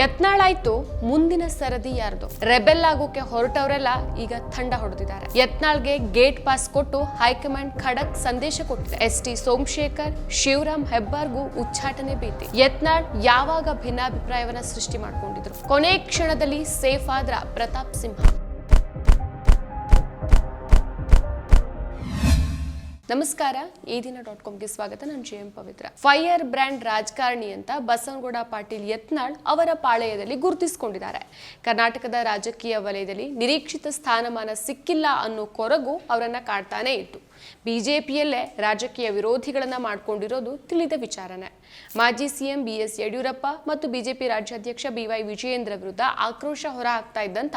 ಯತ್ನಾಳಾಯ್ತು ಮುಂದಿನ ಸರದಿ ಯಾರ್ದು? ರೆಬೆಲ್ ಆಗೋಕೆ ಹೊರಟವರೆಲ್ಲ ಈಗ ತಂಡ ಹೊಡೆದಿದ್ದಾರೆ. ಯತ್ನಾಳ್ಗೆ ಗೇಟ್ ಪಾಸ್ ಕೊಟ್ಟು ಹೈಕಮಾಂಡ್ ಖಡಕ್ ಸಂದೇಶ ಕೊಟ್ಟಿದೆ. ಎಸ್ ಟಿ ಸೋಮಶೇಖರ್, ಶಿವರಾಮ್ ಹೆಬ್ಬಾರ್ಗೂ ಉಚ್ಚಾಟನೆ ಭೀತಿ. ಯತ್ನಾಳ್ ಯಾವಾಗ ಭಿನ್ನಾಭಿಪ್ರಾಯವನ್ನ ಸೃಷ್ಟಿ ಮಾಡ್ಕೊಂಡಿದ್ರು? ಕೊನೆ ಕ್ಷಣದಲ್ಲಿ ಸೇಫ್ ಆದ್ರ ಪ್ರತಾಪ್ ಸಿಂಹ. ನಮಸ್ಕಾರ, ಈ ದಿನ ಡಾಟ್ ಕಾಮ್ಗೆ ಸ್ವಾಗತ. ನಾನು G M Pavitra. Fire brand ರಾಜಕಾರಣಿ ಅಂತ ಬಸವನಗೌಡ ಪಾಟೀಲ್ ಯತ್ನಾಳ್ ಅವರ ಪಾಳೆಯದಲ್ಲಿ ಗುರುತಿಸಿಕೊಂಡಿದ್ದಾರೆ. ಕರ್ನಾಟಕದ ರಾಜಕೀಯ ವಲಯದಲ್ಲಿ ನಿರೀಕ್ಷಿತ ಸ್ಥಾನಮಾನ ಸಿಕ್ಕಿಲ್ಲ ಅನ್ನೋ ಕೊರಗು ಅವರನ್ನ ಕಾಡ್ತಾನೆ ಇತ್ತು. ಬಿಜೆಪಿಯಲ್ಲೇ ರಾಜಕೀಯ ವಿರೋಧಿಗಳನ್ನ ಮಾಡ್ಕೊಂಡಿರೋದು ತಿಳಿದ ವಿಚಾರನೆ. ಮಾಜಿ ಸಿಎಂ ಬಿ ಎಸ್ ಯಡಿಯೂರಪ್ಪ ಮತ್ತು ಬಿಜೆಪಿ ರಾಜ್ಯಾಧ್ಯಕ್ಷ ಬಿವೈ ವಿಜಯೇಂದ್ರ ವಿರುದ್ಧ ಆಕ್ರೋಶ ಹೊರಹಾಕ್ತಾ ಇದ್ದಂಥ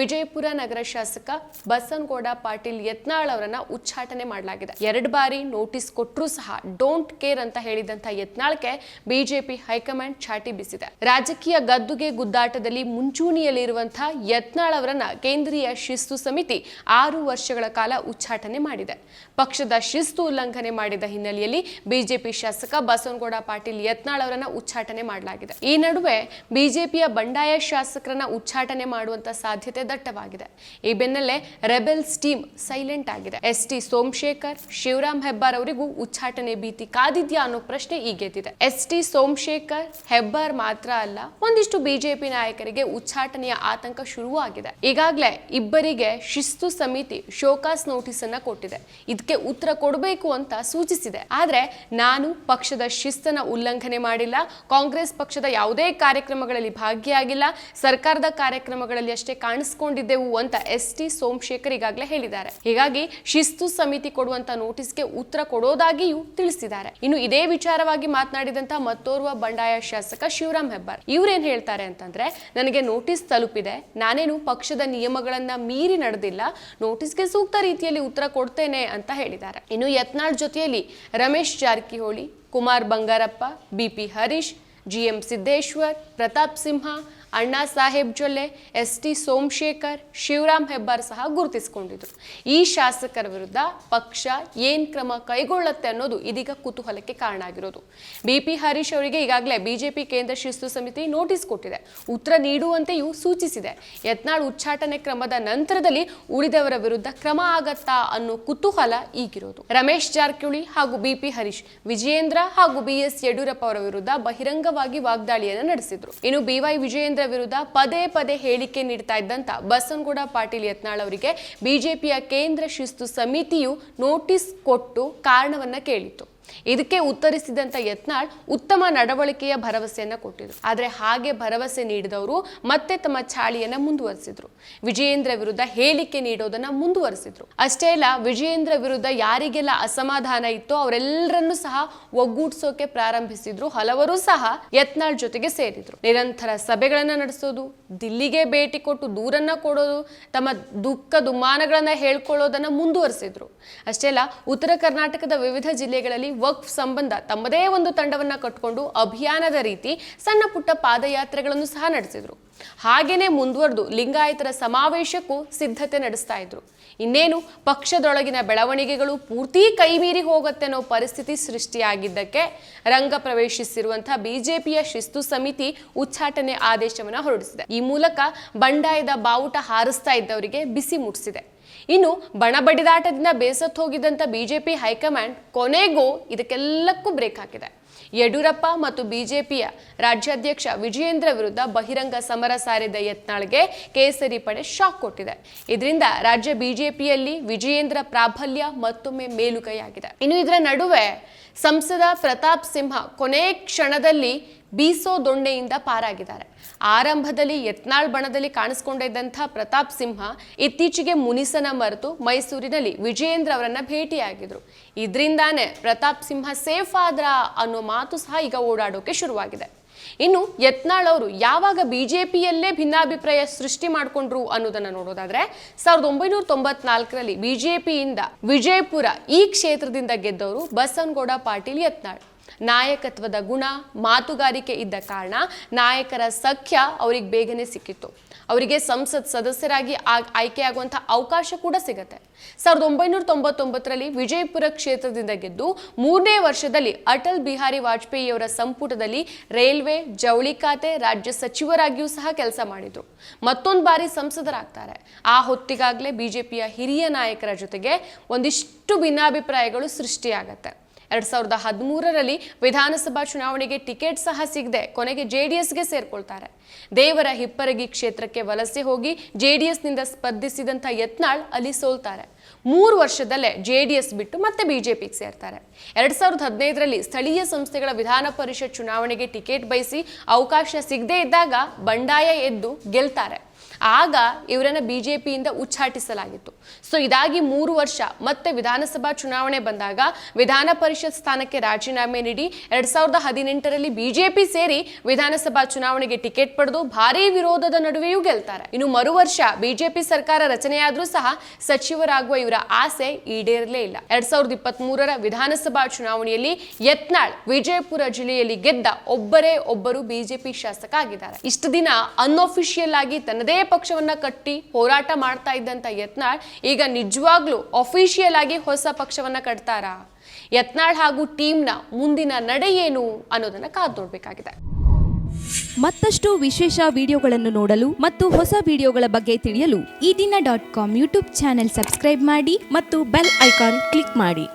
ವಿಜಯಪುರ ನಗರ ಶಾಸಕ ಬಸನಗೌಡ ಪಾಟೀಲ್ ಯತ್ನಾಳ್ ಅವರನ್ನ ಉಚ್ಚಾಟನೆ ಮಾಡಲಾಗಿದೆ. ಎರಡು ಬಾರಿ ನೋಟಿಸ್ ಕೊಟ್ಟರೂ ಸಹ ಡೋಂಟ್ ಕೇರ್ ಅಂತ ಹೇಳಿದಂಥ ಯತ್ನಾಳ್ಗೆ ಬಿಜೆಪಿ ಹೈಕಮಾಂಡ್ ಚಾಟಿ ಬೀಸಿದೆ. ರಾಜಕೀಯ ಗದ್ದುಗೆ ಗುದ್ದಾಟದಲ್ಲಿ ಮುಂಚೂಣಿಯಲ್ಲಿರುವಂತಹ ಯತ್ನಾಳ್ ಅವರನ್ನ ಕೇಂದ್ರೀಯ ಶಿಸ್ತು ಸಮಿತಿ ಆರು ವರ್ಷಗಳ ಕಾಲ ಉಚ್ಚಾಟನೆ ಮಾಡಿದೆ. ಪಕ್ಷದ ಶಿಸ್ತು ಉಲ್ಲಂಘನೆ ಮಾಡಿದ ಹಿನ್ನೆಲೆಯಲ್ಲಿ ಬಿಜೆಪಿ ಶಾಸಕ ಬಸವನಗೌಡ ಪಾಟೀಲ್ ಯತ್ನಾಳ್ ಅವರನ್ನ ಉಚ್ಚಾಟನೆ ಮಾಡಲಾಗಿದೆ. ಈ ನಡುವೆ ಬಿಜೆಪಿಯ ಬಂಡಾಯ ಶಾಸಕರನ್ನ ಉಚ್ಚಾಟನೆ ಮಾಡುವಂತ ಸಾಧ್ಯತೆ ದಟ್ಟವಾಗಿದೆ. ಈ ಬೆನ್ನಲ್ಲೇ ರೆಬೆಲ್ಸ್ ಟೀಮ್ ಸೈಲೆಂಟ್ ಆಗಿದೆ. ಎಸ್ ಟಿ ಸೋಮಶೇಖರ್, ಶಿವರಾಮ್ ಹೆಬ್ಬಾರ್ ಅವರಿಗೂ ಉಚ್ಚಾಟನೆ ಭೀತಿ ಕಾದಿದ್ಯಾ ಅನ್ನೋ ಪ್ರಶ್ನೆ ಈಗೆದ್ದಿದೆ ಎಸ್ ಟಿ ಸೋಮಶೇಖರ್, ಹೆಬ್ಬಾರ್ ಮಾತ್ರ ಅಲ್ಲ, ಒಂದಿಷ್ಟು ಬಿಜೆಪಿ ನಾಯಕರಿಗೆ ಉಚ್ಚಾಟನೆಯ ಆತಂಕ ಶುರುವಾಗಿದೆ. ಈಗಾಗಲೇ ಇಬ್ಬರಿಗೆ ಶಿಸ್ತು ಸಮಿತಿ ಶೋಕಾಸ್ ನೋಟಿಸ್ ಅನ್ನ ಕೊಟ್ಟಿದೆ. ಇದಕ್ಕೆ ಉತ್ತರ ಕೊಡಬೇಕು ಅಂತ ಸೂಚಿಸಿದೆ. ಆದರೆ ನಾನು ಪಕ್ಷದ ಶಿಸ್ತನ ಉಲ್ಲಂಘನೆ ಮಾಡಿಲ್ಲ. ಕಾಂಗ್ರೆಸ್ ಪಕ್ಷದ ಯಾವುದೇ ಕಾರ್ಯಕ್ರಮಗಳಲ್ಲಿ ಭಾಗಿಯಾಗಿಲ್ಲ. ಸರ್ಕಾರದ ಕಾರ್ಯಕ್ರಮಗಳಲ್ಲಿ ಅಷ್ಟೇ ಕಾಣಿಸ್ಕೊಂಡಿದ್ದೆವು ಅಂತ ಎಸ್ ಟಿ ಸೋಮಶೇಖರ್ ಈಗಾಗಲೇ ಹೇಳಿದ್ದಾರೆ. ಹೀಗಾಗಿ ಶಿಸ್ತು ಸಮಿತಿ ಕೊಡುವಂತ ನೋಟಿಸ್ಗೆ ಉತ್ತರ ಕೊಡೋದಾಗಿಯೂ ತಿಳಿಸಿದ್ದಾರೆ. ಇನ್ನು ಇದೇ ವಿಚಾರವಾಗಿ ಮಾತನಾಡಿದಂತ ಮತ್ತೋರ್ವ ಬಂಡಾಯ ಶಾಸಕ ಶಿವರಾಮ್ ಹೆಬ್ಬಾರ್. ಇವ್ರೇನ್ ಹೇಳ್ತಾರೆ ಅಂತಂದ್ರೆ, ನನಗೆ ನೋಟಿಸ್ ತಲುಪಿದೆ. ನಾನೇನು ಪಕ್ಷದ ನಿಯಮಗಳನ್ನ ಮೀರಿ ನಡೆದಿಲ್ಲ. ನೋಟಿಸ್ಗೆ ಸೂಕ್ತ ರೀತಿಯಲ್ಲಿ ಉತ್ತರ ಕೊಡ್ತೇನೆ ಹೇಳಿದ್ದಾರೆ. ಇನ್ನು ಯತ್ನಾಳ್ ಜೊತೆಯಲ್ಲಿ Ramesh Jarkiholi Kumar Bangarappa BP Harish GM Siddeshwar, Pratap Simha, Anna Saheb Jolle S T Somashekar, Shivaram Hebbar ಸಹ ಗುರುತಿಸಿಕೊಂಡಿದ್ರು. ಈ ಶಾಸಕರ ವಿರುದ್ಧ ಪಕ್ಷ ಏನ್ ಕ್ರಮ ಕೈಗೊಳ್ಳುತ್ತೆ ಅನ್ನೋದು ಇದೀಗ ಕುತೂಹಲಕ್ಕೆ ಕಾರಣ ಆಗಿರೋದು. ಬಿಪಿ ಹರೀಶ್ ಅವರಿಗೆ ಈಗಾಗಲೇ ಬಿಜೆಪಿ ಕೇಂದ್ರ ಶಿಸ್ತು ಸಮಿತಿ ನೋಟಿಸ್ ಕೊಟ್ಟಿದೆ. ಉತ್ತರ ನೀಡುವಂತೆಯೂ ಸೂಚಿಸಿದೆ. ಯತ್ನಾಳ್ ಉಚ್ಚಾಟನೆ ಕ್ರಮದ ನಂತರದಲ್ಲಿ ಉಳಿದವರ ವಿರುದ್ಧ ಕ್ರಮ ಆಗತ್ತಾ ಅನ್ನೋ ಕುತೂಹಲ ಈಗಿರೋದು. ರಮೇಶ್ ಜಾರಕಿಹೊಳಿ ಹಾಗೂ ಬಿಪಿ ಹರೀಶ್, ವಿಜಯೇಂದ್ರ ಹಾಗೂ ಬಿಎಸ್ ಯಡಿಯೂರಪ್ಪ ಅವರ ವಿರುದ್ಧ ಬಹಿರಂಗವಾಗಿ ವಾಗ್ದಾಳಿಯನ್ನು ನಡೆಸಿದ್ರು. ಇನ್ನು ಬಿವೈ ವಿಜಯೇಂದ್ರ ವಿರುದ್ಧ ಪದೇ ಪದೇ ಹೇಳಿಕೆ ನೀಡ್ತಾ ಇದ್ದಂತ ಬಸನಗೌಡ ಪಾಟೀಲ್ ಯತ್ನಾಳ್ ಅವರಿಗೆ ಬಿಜೆಪಿಯ ಕೇಂದ್ರ ಶಿಸ್ತು ಸಮಿತಿಯು ನೋಟಿಸ್ ಕೊಟ್ಟು ಕಾರಣವನ್ನ ಕೇಳಿತು ಇದಕ್ಕೆ ಉತ್ತರಿಸಿದಂತ ಯತ್ನಾಳ್ ಉತ್ತಮ ನಡವಳಿಕೆಯ ಭರವಸೆಯನ್ನ ಕೊಟ್ಟಿದ್ರು. ಆದ್ರೆ ಹಾಗೆ ಭರವಸೆ ನೀಡಿದವರು ಮತ್ತೆ ತಮ್ಮ ಚಾಳಿಯನ್ನ ಮುಂದುವರಿಸಿದ್ರು. ವಿಜಯೇಂದ್ರ ವಿರುದ್ಧ ಹೇಳಿಕೆ ನೀಡೋದನ್ನ ಮುಂದುವರಿಸಿದ್ರು. ಅಷ್ಟೇ ಅಲ್ಲ, ವಿಜಯೇಂದ್ರ ವಿರುದ್ಧ ಯಾರಿಗೆಲ್ಲ ಅಸಮಾಧಾನ ಇತ್ತೋ ಅವರೆಲ್ಲರನ್ನೂ ಸಹ ಒಗ್ಗೂಡಿಸೋಕೆ ಪ್ರಾರಂಭಿಸಿದ್ರು. ಹಲವರು ಸಹ ಯತ್ನಾಳ್ ಜೊತೆಗೆ ಸೇರಿದ್ರು. ನಿರಂತರ ಸಭೆಗಳನ್ನ ನಡೆಸೋದು, ದಿಲ್ಲಿಗೆ ಭೇಟಿ ಕೊಟ್ಟು ದೂರನ್ನ ಕೊಡೋದು, ತಮ್ಮ ದುಃಖ ದುಮ್ಮಾನಗಳನ್ನ ಹೇಳ್ಕೊಳ್ಳೋದನ್ನ ಮುಂದುವರಿಸಿದ್ರು. ಅಷ್ಟೇ ಅಲ್ಲ, ಉತ್ತರ ಕರ್ನಾಟಕದ ವಿವಿಧ ಜಿಲ್ಲೆಗಳಲ್ಲಿ ವಕ್ಫ್ ಸಂಬಂಧ ತಮ್ಮದೇ ಒಂದು ತಂಡವನ್ನ ಕಟ್ಕೊಂಡು ಅಭಿಯಾನದ ರೀತಿ ಸಣ್ಣ ಪುಟ್ಟ ಪಾದಯಾತ್ರೆಗಳನ್ನು ಸಹ ನಡೆಸಿದ್ರು. ಹಾಗೇನೆ ಮುಂದುವರೆದು ಲಿಂಗಾಯತರ ಸಮಾವೇಶಕ್ಕೂ ಸಿದ್ಧತೆ ನಡೆಸ್ತಾ ಇದ್ರು. ಇನ್ನೇನು, ಪಕ್ಷದೊಳಗಿನ ಬೆಳವಣಿಗೆಗಳು ಪೂರ್ತಿ ಕೈಮೀರಿ ಹೋಗುತ್ತೆ ಅನ್ನೋ ಪರಿಸ್ಥಿತಿ ಸೃಷ್ಟಿಯಾಗಿದ್ದಕ್ಕೆ ರಂಗ ಪ್ರವೇಶಿಸಿರುವಂತಹ ಬಿಜೆಪಿಯ ಶಿಸ್ತು ಸಮಿತಿ ಉಚ್ಚಾಟನೆ ಆದೇಶವನ್ನ ಹೊರಡಿಸಿದೆ. ಈ ಮೂಲಕ ಬಂಡಾಯದ ಬಾವುಟ ಹಾರಿಸ್ತಾ ಇದ್ದವರಿಗೆ ಬಿಸಿ ಮುಟ್ಟಿಸಿದೆ ಇನ್ನು ಬಣ ಬಡಿದಾಟದಿಂದ ಬೇಸತ್ತು ಹೋಗಿದ್ದಂಥ ಬಿಜೆಪಿ ಹೈಕಮಾಂಡ್ ಕೊನೆಗೂ ಇದಕ್ಕೆಲ್ಲಕ್ಕೂ ಬ್ರೇಕ್ ಹಾಕಿದೆ. ಯಡಿಯೂರಪ್ಪ ಮತ್ತು ಬಿಜೆಪಿಯ ರಾಜ್ಯಾಧ್ಯಕ್ಷ ವಿಜಯೇಂದ್ರ ವಿರುದ್ಧ ಬಹಿರಂಗ ಸಮರ ಸಾರಿದ ಯತ್ನಾಳ್ಗೆ ಕೇಸರಿ ಪಡೆ ಶಾಕ್ ಕೊಟ್ಟಿದೆ. ಇದರಿಂದ ರಾಜ್ಯ ಬಿಜೆಪಿಯಲ್ಲಿ ವಿಜಯೇಂದ್ರ ಪ್ರಾಬಲ್ಯ ಮತ್ತೊಮ್ಮೆ ಮೇಲುಗೈಯಾಗಿದೆ. ಇನ್ನು ಇದರ ನಡುವೆ ಸಂಸದ ಪ್ರತಾಪ್ ಸಿಂಹ ಕೊನೆ ಕ್ಷಣದಲ್ಲಿ ಬೀಸೋ ದೊಣ್ಣೆಯಿಂದ ಪಾರಾಗಿದ್ದಾರೆ. ಆರಂಭದಲ್ಲಿ ಯತ್ನಾಳ್ ಬಣದಲ್ಲಿ ಕಾಣಿಸ್ಕೊಂಡಿದ್ದಂಥ ಪ್ರತಾಪ್ ಸಿಂಹ ಇತ್ತೀಚೆಗೆ ಮುನಿಸನ ಮರೆತು ಮೈಸೂರಿನಲ್ಲಿ ವಿಜಯೇಂದ್ರ ಅವರನ್ನ ಭೇಟಿಯಾಗಿದ್ರು. ಇದರಿಂದಾನೇ ಪ್ರತಾಪ್ ಸಿಂಹ ಸೇಫ್ ಆದ್ರ ಅನ್ನೋ ಮಾತು ಸಹ ಈಗ ಓಡಾಡೋಕೆ ಶುರುವಾಗಿದೆ. ಇನ್ನು ಯತ್ನಾಳ್ ಅವರು ಯಾವಾಗ ಬಿಜೆಪಿಯಲ್ಲೇ ಭಿನ್ನಾಭಿಪ್ರಾಯ ಸೃಷ್ಟಿ ಮಾಡಿಕೊಂಡ್ರು ಅನ್ನೋದನ್ನ ನೋಡೋದಾದ್ರೆ ಸಾವಿರದ ಒಂಬೈನೂರ ತೊಂಬತ್ನಾಲ್ಕರಲ್ಲಿ ಬಿಜೆಪಿಯಿಂದ ವಿಜಯಪುರ ಈ ಕ್ಷೇತ್ರದಿಂದ ಗೆದ್ದವರು ಬಸವನಗೌಡ ಪಾಟೀಲ್ ಯತ್ನಾಳ್. ನಾಯಕತ್ವದ ಗುಣ, ಮಾತುಗಾರಿಕೆ ಇದ್ದ ಕಾರಣ ನಾಯಕರ ಸಖ್ಯ ಅವ್ರಿಗೆ ಬೇಗನೆ ಸಿಕ್ಕಿತ್ತು. ಅವರಿಗೆ ಸಂಸತ್ ಸದಸ್ಯರಾಗಿ ಆಯ್ಕೆ ಆಯ್ಕೆಯಾಗುವಂಥ ಅವಕಾಶ ಕೂಡ ಸಿಗತ್ತೆ. ಸಾವಿರದ ಒಂಬೈನೂರ ತೊಂಬತ್ತೊಂಬತ್ತರಲ್ಲಿ ವಿಜಯಪುರ ಕ್ಷೇತ್ರದಿಂದ ಗೆದ್ದು ಮೂರನೇ ವರ್ಷದಲ್ಲಿ ಅಟಲ್ ಬಿಹಾರಿ ವಾಜಪೇಯಿಯವರ ಸಂಪುಟದಲ್ಲಿ ರೈಲ್ವೆ, ಜವಳಿ ಖಾತೆ, ರಾಜ್ಯ ಸಚಿವರಾಗಿಯೂ ಸಹ ಕೆಲಸ ಮಾಡಿದ್ರು. ಮತ್ತೊಂದು ಬಾರಿ ಸಂಸದರಾಗ್ತಾರೆ. ಆ ಹೊತ್ತಿಗಾಗಲೇ ಬಿಜೆಪಿಯ ಹಿರಿಯ ನಾಯಕರ ಜೊತೆಗೆ ಒಂದಿಷ್ಟು ಭಿನ್ನಾಭಿಪ್ರಾಯಗಳು ಸೃಷ್ಟಿಯಾಗತ್ತೆ. ಎರಡ್ ಸಾವಿರದ ಹದಿಮೂರರಲ್ಲಿ ವಿಧಾನಸಭಾ ಚುನಾವಣೆಗೆ ಟಿಕೆಟ್ ಸಹ ಸಿಗದೆ ಕೊನೆಗೆ ಜೆಡಿಎಸ್ಗೆ ಸೇರ್ಕೊಳ್ತಾರೆ. ದೇವರ ಹಿಪ್ಪರಗಿ ಕ್ಷೇತ್ರಕ್ಕೆ ವಲಸೆ ಹೋಗಿ ಜೆಡಿಎಸ್ನಿಂದ ಸ್ಪರ್ಧಿಸಿದಂಥ ಯತ್ನಾಳ್ ಅಲ್ಲಿ ಸೋಲ್ತಾರೆ. ಮೂರು ವರ್ಷದಲ್ಲೇ ಜೆಡಿಎಸ್ ಬಿಟ್ಟು ಮತ್ತೆ ಬಿಜೆಪಿಗೆ ಸೇರ್ತಾರೆ. ಎರಡ್ ಸಾವಿರದ ಹದಿನೈದರಲ್ಲಿ ಸ್ಥಳೀಯ ಸಂಸ್ಥೆಗಳ ವಿಧಾನ ಪರಿಷತ್ ಚುನಾವಣೆಗೆ ಟಿಕೆಟ್ ಬಯಸಿ ಅವಕಾಶ ಸಿಗದೇ ಇದ್ದಾಗ ಬಂಡಾಯ ಎದ್ದು ಗೆಲ್ತಾರೆ. ಆಗ ಇವರನ್ನ ಪಿಯಿಂದ ಉಚ್ಚಾಟಿಸಲಾಗಿತ್ತು. ಸೊ ಇದಾಗಿ ಮೂರು ವರ್ಷ ಮತ್ತೆ ವಿಧಾನಸಭಾ ಚುನಾವಣೆ ಬಂದಾಗ ವಿಧಾನ ಪರಿಷತ್ ಸ್ಥಾನಕ್ಕೆ ರಾಜೀನಾಮೆ ನೀಡಿ ಎರಡ್ ಸಾವಿರದ ಹದಿನೆಂಟರಲ್ಲಿ ಬಿಜೆಪಿ ಸೇರಿ ವಿಧಾನಸಭಾ ಚುನಾವಣೆಗೆ ಟಿಕೆಟ್ ಪಡೆದು ಭಾರೀ ವಿರೋಧದ ನಡುವೆಯೂ ಗೆಲ್ತಾರೆ. ಇನ್ನು ಮರು ವರ್ಷ ಬಿಜೆಪಿ ಸರ್ಕಾರ ರಚನೆಯಾದ್ರೂ ಸಹ ಸಚಿವರಾಗುವ ಇವರ ಆಸೆ ಈಡೇರಲೇ ಇಲ್ಲ. ಎರಡ್ ಸಾವಿರದ ಇಪ್ಪತ್ತ್ ಮೂರರ ವಿಧಾನಸಭಾ ಚುನಾವಣೆಯಲ್ಲಿ ಯತ್ನಾಳ್ ವಿಜಯಪುರ ಜಿಲ್ಲೆಯಲ್ಲಿ ಗೆದ್ದ ಒಬ್ಬರೇ ಒಬ್ಬರು ಬಿಜೆಪಿ ಶಾಸಕ ಆಗಿದ್ದಾರೆ. ಇಷ್ಟು ದಿನ ಅನ್ಅಫಿಷಿಯಲ್ ಆಗಿ ತನ್ನದೇ ಪಕ್ಷವನ್ನ ಕಟ್ಟಿ ಹೋರಾಟ ಮಾಡ್ತಾ ಇದ್ದಂತ ಯತ್ನಾಳ್ ಈಗ ನಿಜವಾಗ್ಲೂ ಅಫಿಷಿಯಲ್ ಆಗಿ ಹೊಸ ಪಕ್ಷವನ್ನ ಕಟ್ತಾರಾ. ಯತ್ನಾಳ್ ಹಾಗೂ ಟೀಮ್ನ ಮುಂದಿನ ನಡೆ ಏನು ಅನ್ನೋದನ್ನ ಕಾದು ನೋಡ್ಬೇಕಾಗಿದೆ. ಮತ್ತಷ್ಟು ವಿಶೇಷ ವಿಡಿಯೋಗಳನ್ನು ನೋಡಲು ಮತ್ತು ಹೊಸ ವಿಡಿಯೋಗಳ ಬಗ್ಗೆ ತಿಳಿಯಲು ಈ ದಿನ dot com YouTube channel subscribe ಮಾಡಿ ಮತ್ತು ಬೆಲ್ ಐಕಾನ್ ಕ್ಲಿಕ್ ಮಾಡಿ.